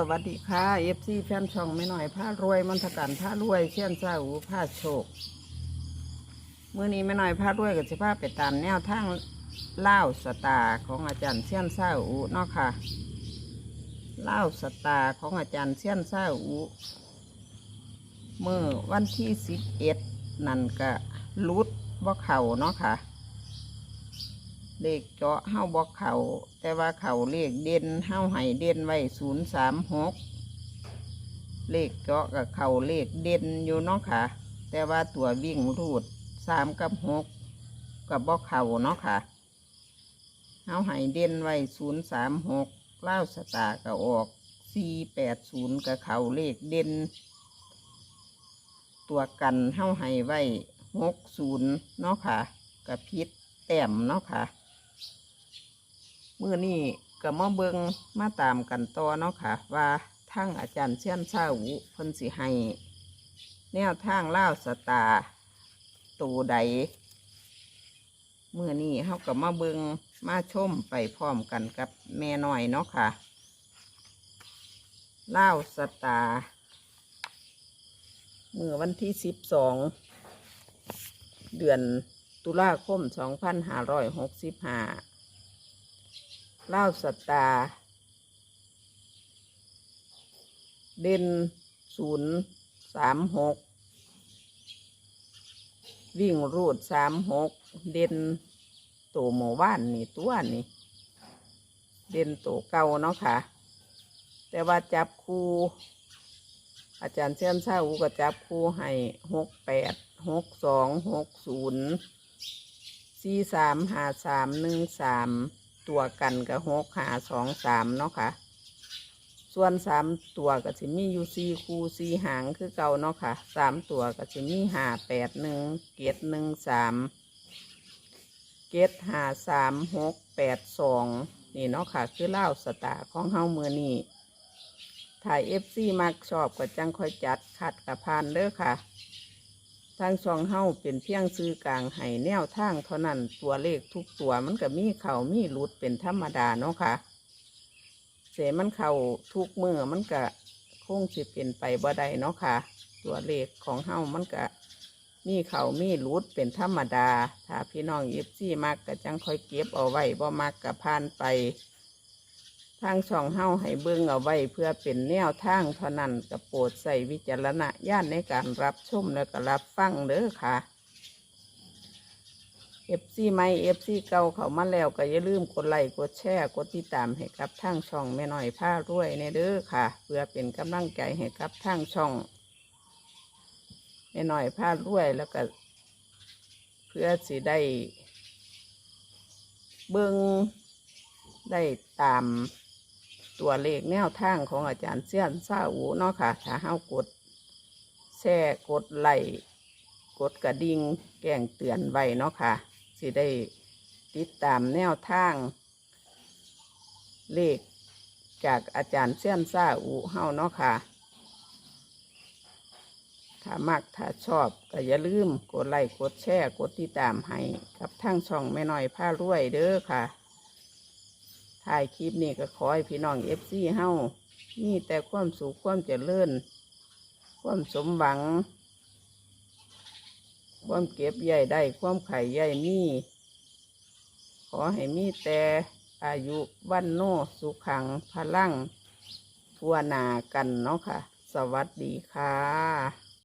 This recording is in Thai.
สวัสดีค่ะเอฟซีแฟนช่องไม่หน่อยผ้ารวยมันทการผ้ารวยเชี่ยนเศร้าผ้าโชคเมื่อนี้ไม่หน่อยผ้ารวยกับสิผ้าไปตามแนวทางเล่าสตาของอาจารย์เชี่ยนเศร้าอูเนาะค่ะเล่าสตาของอาจารย์เชี่ยนเศร้าอูเมื่อวันที่สิบเอ็ดนั่นก็รุดบ่เข่าเนาะค่ะ เลขเจาะเฮ้าบอกเขาแต่ว่าเขาเลขเด่นเฮ้าให้เด่นไว้ศูนย์สามหกเลขเจาะกับเขาเลขเด่นอยู่เนาะค่ะ แต่ว่าตัววิ่งรูดสามกับหกกับบอกเขาเนาะค่ะเฮ้าให้เด่นไว้ศูนย์สามหกเล่าวสตาร์ก็ออกสี่แปดศูนย์กับเขาเลขเด่น ตัวกันเฮ้าให้ไว้หกศูนย์เนาะค่ะกับพิษแต้มเนาะค่ะ มื่อนี้ก็มาเบิงมาตามกันต่อเนาะค่ะ ว่าทางอาจารย์เชี่ยนเช้าวุพนสิให้แนวทางเล่าสตาตูใดเมื่อนี้เขาก็มาเบิงมาชมไปพร้อมกันกับแม่น้อยเนาะค่ะเล่าสตาเมื่อวันที่สิบสองเดือนตุลาคมสองพันห้าร้อยหกสิบห้า เล่าสตา เด่นศูนย์สามหกวิ่งรูดสามหกเด่นตัวหมู่บ้านนี่ตัวนี่ เด่นตัวเก่าเนาะค่ะ แต่ว่าจับคู่ อาจารย์เชียนเช้าก็จับคู่ให้หกแปดหกสองหกศูนย์สี่สามห้าสามหนึ่งสาม ตัวกันกับหกหาสองสามเนาะค่ะ ส่วนสามตัวก็จะมีอยู่สี่คูสี่หางคือเก่าเนาะค่ะสามตัวก็จะมีหาแปดหนึ่งเกตหนึ่งสามเกตหาสามหกแปดสองนี่เนาะค่ะ คือเล่าสตาของเฮาเมื่อนี้ถ่ายเอฟซีมักชอบก็จังคอยจัดขัดกับพานเด้อค่ะ ทางช่องเฮาเป็นเพียงซื้อกลางให้แนวทางเท่านั้นตัวเลขทุกตัวมันก็มีเข่ามีหลุดเป็นธรรมดาเนาะค่ะ เสมันเข่าทุกมือมันก็คงสิเป็นไปบ่ได้เนาะค่ะ ตัวเลขของเฮามันก็มีเข่ามีหลุดเป็นธรรมดา ถ้าพี่น้องเอฟซีมักก็จังค่อยเก็บเอาไว้บ่มักก็ผ่านไป ทางช่องเฮาให้เบิ่งเอาไว้เพื่อเป็นแนวทางเท่านั้นกับโปรดใส่วิจารณญาณในการรับชมและก็รับฟังเด้อค่ะเอฟซีไม่เอฟซีเก่าเขามาแล้วก็อย่าลืมกดไลค์กดแชร์กดติดตามให้กับทางช่องแม่น้อยผ้ารวยในเด้อค่ะ เพื่อเป็นกำลังใจให้กับทางช่องแม่น้อยผ้ารวยแล้วก็ เพื่อสิได้เบิ่งได้ตาม ตัวเลขแนวทางของอาจารย์เสี้ยนซาอูเนาะค่ะถ้าเฮากดแช่กดไลค์กดกระดิ่งแจ้งเตือนไว้เนาะค่ะสิได้ติดตามแนวทาง เลขจากอาจารย์เสี้ยนซาอูเฮาเนาะค่ะถ้ามักถ้าชอบก็อย่าลืมกดไลค์กดแชร์กดติดตามให้กับทางช่องแม่น้อยผ้ารวยเด้อค่ะ ถ่ายคลิปนี้ก็ขอให้พี่น้องเอฟซีเฮามีแต่ความสุขความเจริญความสมหวัง ความเก็บใหญ่ได้ ความไข่ใหญ่มี ขอให้มีแต่อายุวันโนสุขังพลัง ทั่วนากันเนาะค่ะ สวัสดีค่ะ